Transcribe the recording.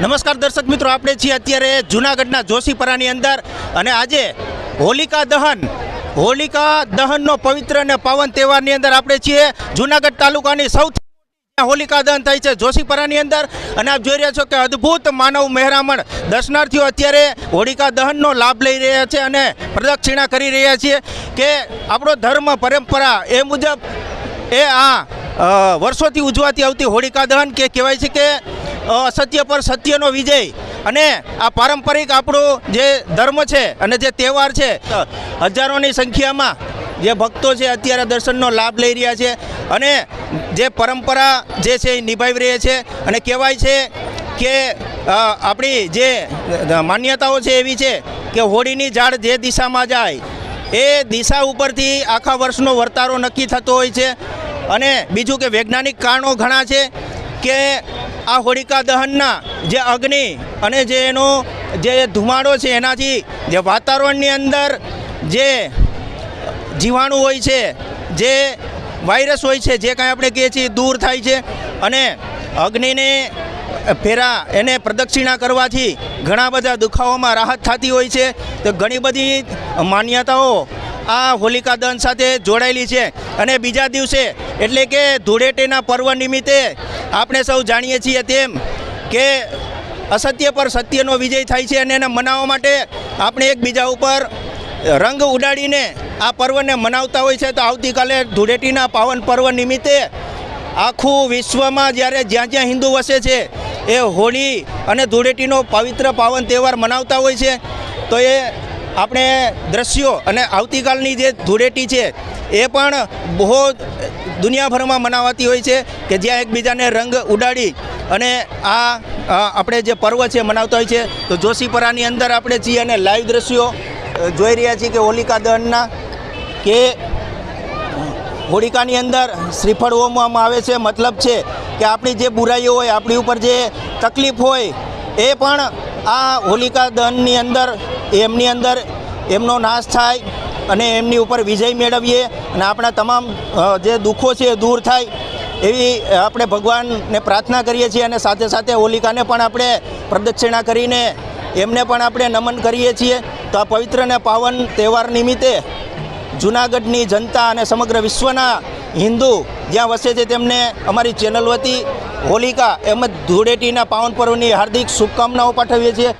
નમસ્કાર દર્શક મિત્રો, આપણે છીએ અત્યારે જુનાગઢના જોશીપરાની અંદર અને આજે હોલિકા દહન, હોલિકા દહનનો પવિત્ર અને પાવન તહેવારની અંદર આપણે છીએ જુનાગઢ તાલુકાની સૌથી હોલિકા દહન થાય છે જોશીપરાની અંદર. અને આપ જોઈ રહ્યા છો કે અદ્ભુત માનવ મહેરામણ દર્શનાર્થીઓ અત્યારે હોલિકા દહનનો લાભ લઈ રહ્યા છે અને પ્રદક્ષિણા કરી રહ્યા છીએ કે આપણો ધર્મ, પરંપરા એ મુજબ એ આ વર્ષોથી ઉજવાતી આવતી હોલિકા દહન કે કહેવાય છે કે અસત્ય પર સત્યનો વિજય. અને આ પારંપરિક આપણો જે ધર્મ છે અને જે તહેવાર છે, હજારોની સંખ્યામાં જે ભક્તો છે અત્યારે દર્શનનો લાભ લઈ રહ્યા છે. અને જે પરંપરા જે છે એ નિભાવી રહ્યા છે. અને કહેવાય છે કે આપણી જે માન્યતાઓ છે એવી છે કે હોળીની ઝાડ જે દિશામાં જાય, એ દિશા ઉપરથી આખા વર્ષનો વર્તારો નક્કી થતો હોય છે. અને બીજું કે વૈજ્ઞાનિક કારણો ઘણા છે કે આ હોળિકા દહનના જે અગ્નિ અને જે એનો જે ધુમાડો છે, એનાથી જે વાતાવરણની અંદર જે જીવાણુ હોય છે, જે વાયરસ હોય છે, જે કાંઈ આપણે કહીએ છીએ દૂર થાય છે અને અગ્નિને ફેરા એને પ્રદક્ષિણા કરવાથી ઘણા બધા દુખાવામાં રાહત થતી હોય છે. તો ઘણી બધી માન્યતાઓ આ હોલિકા દહન સાથે જોડાયેલી છે. અને બીજા દિવસે એટલે કે ધૂળેટીના પર્વ નિમિત્તે આપણે સૌ જાણીએ છીએ તેમ કે અસત્ય પર સત્યનો વિજય થાય છે અને એને મનાવવા માટે આપણે એકબીજા ઉપર રંગ ઉડાડીને આ પર્વને મનાવતા હોય છે. તો આવતીકાલે ધૂળેટીના પાવન પર્વ નિમિત્તે આખું વિશ્વમાં જ્યારે જ્યાં જ્યાં હિન્દુ વસે છે, એ હોળી અને ધૂળેટીનો પવિત્ર પાવન તહેવાર મનાવતા હોય છે. તો એ આપણે દ્રશ્યો અને આવતીકાલની જે ધૂળેટી છે, એ પણ બહુ દુનિયાભરમાં મનાવાતી હોય છે કે જ્યાં એકબીજાને રંગ ઉડાડી અને આ આપણે જે પર્વ છે મનાવતા હોય છે, તો જોશીપરાની અંદર આપણે છીએ અને લાઈવ દ્રશ્યો જોઈ રહ્યા છીએ કે હોલિકા દહનના કે હોળિકાની અંદર શ્રીફળ હોમવામાં આવે છે. મતલબ છે કે આપણી જે બુરાઈઓ હોય, આપણી ઉપર જે તકલીફ હોય, એ પણ આ હોલિકા દહનની અંદર, એમની અંદર એમનો નાશ થાય અને એમની ઉપર વિજય મેળવીએ અને આપણા તમામ જે દુઃખો છે એ દૂર થાય એવી આપણે ભગવાનને પ્રાર્થના કરીએ છીએ અને સાથે સાથે હોલિકાને પણ આપણે પ્રદક્ષિણા કરીને એમને પણ આપણે નમન કરીએ છીએ. તો આ પવિત્ર અને પાવન તહેવાર નિમિત્તે જૂનાગઢની જનતા અને સમગ્ર વિશ્વના હિન્દુ જ્યાં વસે છે તેમને અમારી ચેનલ વતી હોલિકા એમ જ ધૂળેટીના પાવન પર્વની હાર્દિક શુભકામનાઓ પાઠવીએ છીએ.